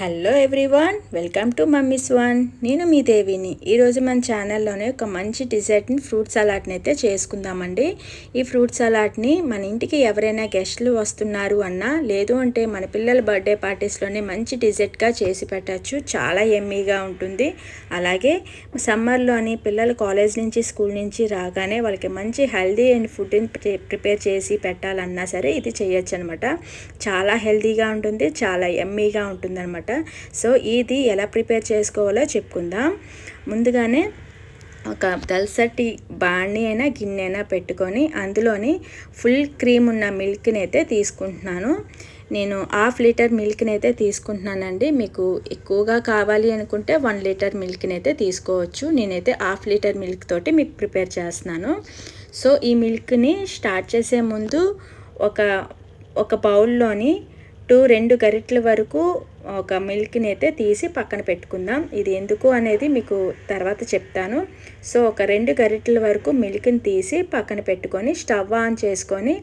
Hello everyone welcome to mummy's one నేను మీ దేవిని. ఈరోజు మన ఛానల్లోనే ఒక మంచి డిజర్ట్ని ఫ్రూట్ సలాడ్ని అయితే చేసుకుందామండి. ఈ ఫ్రూట్ సలాడ్ని మన ఇంటికి ఎవరైనా గెస్ట్లు వస్తున్నారు అన్నా లేదు అంటే మన పిల్లల బర్త్డే పార్టీస్లోనే మంచి డిజర్ట్గా చేసి పెట్టచ్చు. చాలా ఎమ్మీగా ఉంటుంది. అలాగే సమ్మర్లోని పిల్లలు కాలేజ్ నుంచి స్కూల్ నుంచి రాగానే వాళ్ళకి మంచి హెల్దీ అండ్ ఫుడ్ని ప్రిపేర్ చేసి పెట్టాలన్నా సరే ఇది చేయొచ్చు అనమాట చాలా హెల్దీగా ఉంటుంది చాలా ఎమ్మీగా ఉంటుంది అనమాట సో ఇది ఎలా ప్రిపేర్ చేసుకోవాలో చెప్పుకుందాం. ముందుగానే ఒక దల్సటి బాణీ అయినా గిన్నె అయినా పెట్టుకొని అందులోని ఫుల్ క్రీమ్ ఉన్న మిల్క్ని అయితే తీసుకుంటున్నాను. నేను హాఫ్ లీటర్ మిల్క్ని అయితే తీసుకుంటున్నానండి. మీకు ఎక్కువగా కావాలి అనుకుంటే వన్ లీటర్ మిల్క్ని అయితే తీసుకోవచ్చు. నేనైతే హాఫ్ లీటర్ మిల్క్ తోటి మీకు ప్రిపేర్ చేస్తున్నాను. సో ఈ మిల్క్ని స్టార్ట్ చేసే ముందు ఒక ఒక బౌల్లోని టూ రెండు గరిటెల వరకు ఒక మిల్క్ని అయితే తీసి పక్కన పెట్టుకుందాం. ఇది ఎందుకు అనేది మీకు తర్వాత చెప్తాను. సో ఒక రెండు గరిటెల వరకు మిల్క్ని తీసి పక్కన పెట్టుకొని స్టవ్ ఆన్ చేసుకొని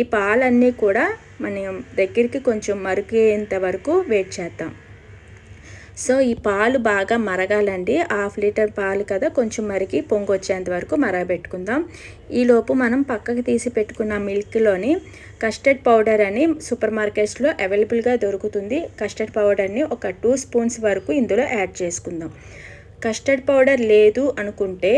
ఈ పాలన్నీ కూడా మనం దగ్గరికి కొంచెం మరిగేంత వరకు వెయిట్ చేద్దాం. సో ఈ పాలు బాగా మరగాలండి. హాఫ్ లీటర్ పాలు కదా కొంచెం మరిగి పొంగు వచ్చేంత వరకు మరగబెట్టుకుందాం. ఈలోపు మనం పక్కకి తీసి పెట్టుకున్న మిల్క్లోని కస్టర్డ్ పౌడర్ అని సూపర్ మార్కెట్స్లో అవైలబుల్గా దొరుకుతుంది. కస్టర్డ్ పౌడర్ని ఒక టూ స్పూన్స్ వరకు ఇందులో యాడ్ చేసుకుందాం. కస్టర్డ్ పౌడర్ లేదు అనుకుంటే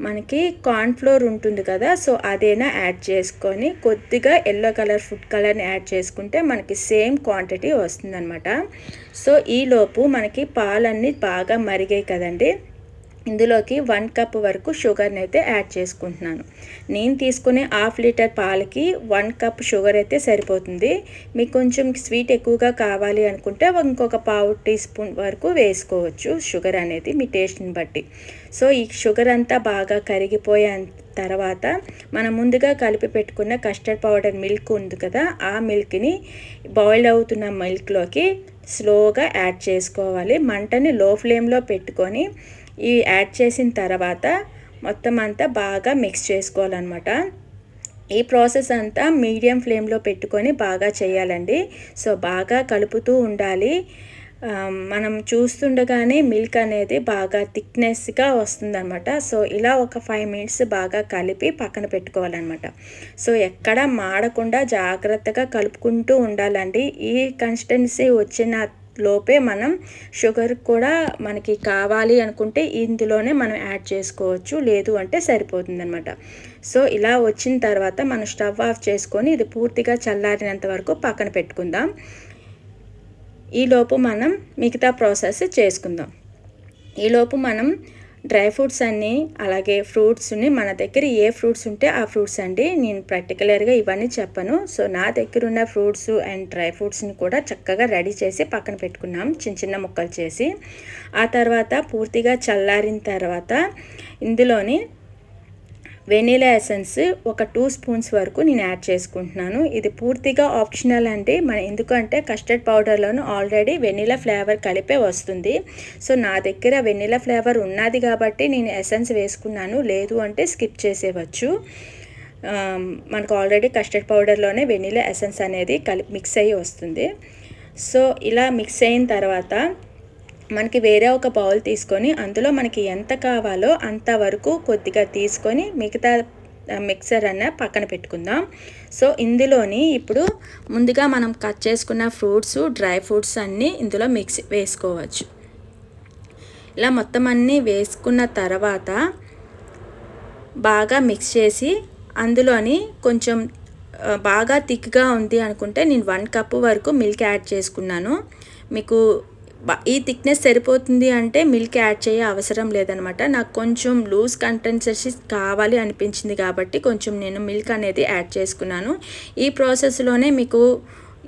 మనకి కార్న్ఫ్లోర్ ఉంటుంది కదా సో అదేనా యాడ్ చేసుకొని కొద్దిగా ఎల్లో కలర్ ఫుడ్ కలర్ని యాడ్ చేసుకుంటే మనకి సేమ్ క్వాంటిటీ వస్తుందన్నమాట. సో ఈలోపు మనకి పాలన్నీ బాగా మరిగాయి కదండి. ఇందులోకి వన్ కప్ వరకు షుగర్ని అయితే యాడ్ చేసుకుంటున్నాను. నేను తీసుకునే హాఫ్ లీటర్ పాలకి వన్ కప్ షుగర్ అయితే సరిపోతుంది. మీకు కొంచెం స్వీట్ ఎక్కువగా కావాలి అనుకుంటే ఇంకొక పావు టీ స్పూన్ వరకు వేసుకోవచ్చు షుగర్ అనేది మీ టేస్ట్ని బట్టి. సో ఈ షుగర్ అంతా బాగా కరిగిపోయే తర్వాత మనం ముందుగా కలిపి పెట్టుకున్న కస్టర్డ్ పౌడర్ మిల్క్ ఉంది కదా ఆ మిల్క్ని బాయిల్ అవుతున్న మిల్క్లోకి స్లోగా యాడ్ చేసుకోవాలి. మంటని లో ఫ్లేమ్లో పెట్టుకొని ఈ యాడ్ చేసిన తర్వాత మొత్తం అంతా బాగా మిక్స్ చేసుకోవాలన్నమాట. ఈ ప్రాసెస్ అంతా మీడియం ఫ్లేమ్లో పెట్టుకొని బాగా చేయాలండి. సో బాగా కలుపుతూ ఉండాలి. మనం చూస్తుండగానే మిల్క్ అనేది బాగా థిక్నెస్గా వస్తుందన్నమాట. సో ఇలా ఒక ఫైవ్ మినిట్స్ బాగా కలిపి పక్కన పెట్టుకోవాలన్నమాట. సో ఎక్కడ మాడకుండా జాగ్రత్తగా కలుపుకుంటూ ఉండాలండి. ఈ కన్సిస్టెన్సీ వచ్చిన లోపే మనం షుగర్ కూడా మనకి కావాలి అనుకుంటే ఇందులోనే మనం యాడ్ చేసుకోవచ్చు. లేదు అంటే సరిపోతుంది అనమాట సో ఇలా వచ్చిన తర్వాత మనం స్టవ్ ఆఫ్ చేసుకొని ఇది పూర్తిగా చల్లారినంత వరకు పక్కన పెట్టుకుందాం. ఈలోపు మనం మిగతా ప్రాసెస్ చేసుకుందాం. ఈలోపు మనం డ్రై ఫ్రూట్స్ అన్నీ అలాగే ఫ్రూట్స్ని మన దగ్గర ఏ ఫ్రూట్స్ ఉంటే ఆ ఫ్రూట్స్ అండి నేను పర్టికులర్గా ఇవన్నీ చెప్పను. సో నా దగ్గర ఉన్న ఫ్రూట్స్ అండ్ డ్రై ఫ్రూట్స్ని కూడా చక్కగా రెడీ చేసి పక్కన పెట్టుకున్నాం చిన్న చిన్న ముక్కలు చేసి. ఆ తర్వాత పూర్తిగా చల్లారిన తర్వాత ఇందులోని వెనీలా ఎసెన్స్ ఒక టూ స్పూన్స్ వరకు నేను యాడ్ చేసుకుంటున్నాను. ఇది పూర్తిగా ఆప్షనల్ అండి మన ఎందుకంటే కస్టర్డ్ పౌడర్లోనూ ఆల్రెడీ వెనీలా ఫ్లేవర్ కలిపే వస్తుంది. సో నా దగ్గర వెనీలా ఫ్లేవర్ ఉన్నది కాబట్టి నేను ఎసెన్స్ వేసుకున్నాను. లేదు అంటే స్కిప్ చేసేవచ్చు మనకు ఆల్రెడీ కస్టర్డ్ పౌడర్లోనే వెనీలా ఎసెన్స్ అనేది కలిపి మిక్స్ అయ్యి వస్తుంది. సో ఇలా మిక్స్ అయిన తర్వాత మనకి వేరే ఒక బౌల్ తీసుకొని అందులో మనకి ఎంత కావాలో అంతవరకు కొద్దిగా తీసుకొని మిగతా మిక్సర్ అన్న పక్కన పెట్టుకుందాం. సో ఇందులోని ఇప్పుడు ముందుగా మనం కట్ చేసుకున్న ఫ్రూట్స్ డ్రై ఫ్రూట్స్ అన్నీ ఇందులో మిక్స్ వేసుకోవచ్చు. ఇలా మొత్తం అన్నీ వేసుకున్న తర్వాత బాగా మిక్స్ చేసి అందులోని కొంచెం బాగా థిక్గా ఉంది అనుకుంటే నేను వన్ కప్ వరకు మిల్క్ యాడ్ చేసుకున్నాను. మీకు ఈ థిక్నెస్ సరిపోతుంది అంటే మిల్క్ యాడ్ చేయ అవసరం లేదనమాట నాకు కొంచెం లూజ్ కంటెన్సెస్ కావాలి అనిపించింది కాబట్టి కొంచెం నేను మిల్క్ అనేది యాడ్ చేసుకున్నాను. ఈ ప్రాసెస్లోనే మీకు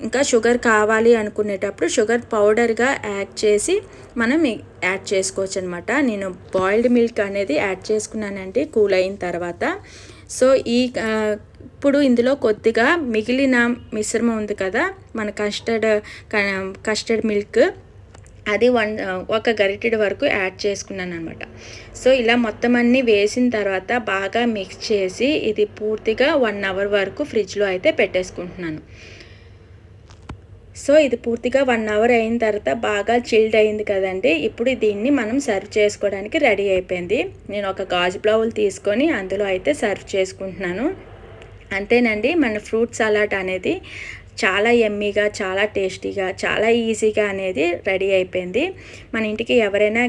ఇంకా షుగర్ కావాలి అనుకునేటప్పుడు షుగర్ పౌడర్గా యాడ్ చేసి మనం యాడ్ చేసుకోవచ్చు అనమాట నేను బాయిల్డ్ మిల్క్ అనేది యాడ్ చేసుకున్నానండి కూల్ అయిన తర్వాత. సో ఈ ఇప్పుడు ఇందులో కొద్దిగా మిగిలిన మిశ్రమం ఉంది కదా మన కస్టర్డ్ కస్టర్డ్ మిల్క్ అది వన్ ఒక గరిటెడు వరకు యాడ్ చేసుకున్నాను అనమాట సో ఇలా మొత్తం అన్నీ వేసిన తర్వాత బాగా మిక్స్ చేసి ఇది పూర్తిగా వన్ అవర్ వరకు ఫ్రిడ్జ్లో అయితే పెట్టేసుకుంటున్నాను. సో ఇది పూర్తిగా వన్ అవర్ అయిన తర్వాత బాగా చిల్డ్ అయింది కదండి. ఇప్పుడు దీన్ని మనం సర్వ్ చేసుకోవడానికి రెడీ అయిపోయింది. నేను ఒక గాజు బ్లౌల్ తీసుకొని అందులో అయితే సర్వ్ చేసుకుంటున్నాను. అంతేనండి మన ఫ్రూట్ సలాడ్ అనేది చాలా ఎమ్మీగా చాలా టేస్టీగా చాలా ఈజీగా అనేది రెడీ అయిపోయింది. మన ఇంటికి ఎవరైనా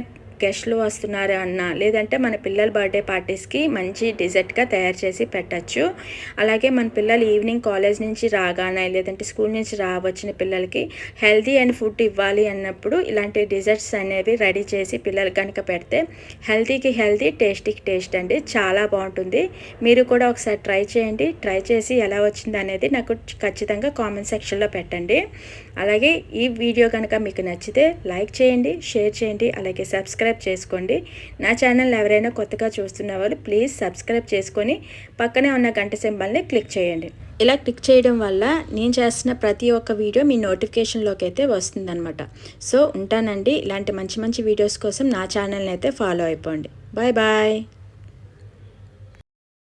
గెస్ట్లు వస్తున్నారు అన్న? లేదంటే మన పిల్లల బర్త్డే పార్టీస్కి మంచి డిజర్ట్గా తయారు చేసి పెట్టచ్చు. అలాగే మన పిల్లలు ఈవినింగ్ కాలేజ్ నుంచి రాగానే లేదంటే స్కూల్ నుంచి రావచ్చిన పిల్లలకి హెల్తీ అండ్ ఫుడ్ ఇవ్వాలి అన్నప్పుడు ఇలాంటి డిజర్ట్స్ అనేవి రెడీ చేసి పిల్లలు కనుక పెడితే హెల్తీకి హెల్తీ టేస్టీకి టేస్ట్ అండి. చాలా బాగుంటుంది. మీరు కూడా ఒకసారి ట్రై చేయండి. ట్రై చేసి ఎలా వచ్చింది అనేది నాకు ఖచ్చితంగా కామెంట్ సెక్షన్లో పెట్టండి. అలాగే ఈ వీడియో కనుక మీకు నచ్చితే లైక్ చేయండి షేర్ చేయండి అలాగే సబ్స్క్రైబ్ చేసుకోండి. నా ఛానల్ ఎవరైనా కొత్తగా చూస్తున్న వాళ్ళు ప్లీజ్ సబ్స్క్రైబ్ చేసుకొని పక్కనే ఉన్న గంట సింబల్ని క్లిక్ చేయండి. ఇలా క్లిక్ చేయడం వల్ల నేను చేస్తున్న ప్రతి ఒక్క వీడియో మీ నోటిఫికేషన్లోకి అయితే వస్తుందన్నమాట. సో ఉంటానండి. ఇలాంటి మంచి మంచి వీడియోస్ కోసం నా ఛానల్ని అయితే ఫాలో అయిపోండి. Bye bye.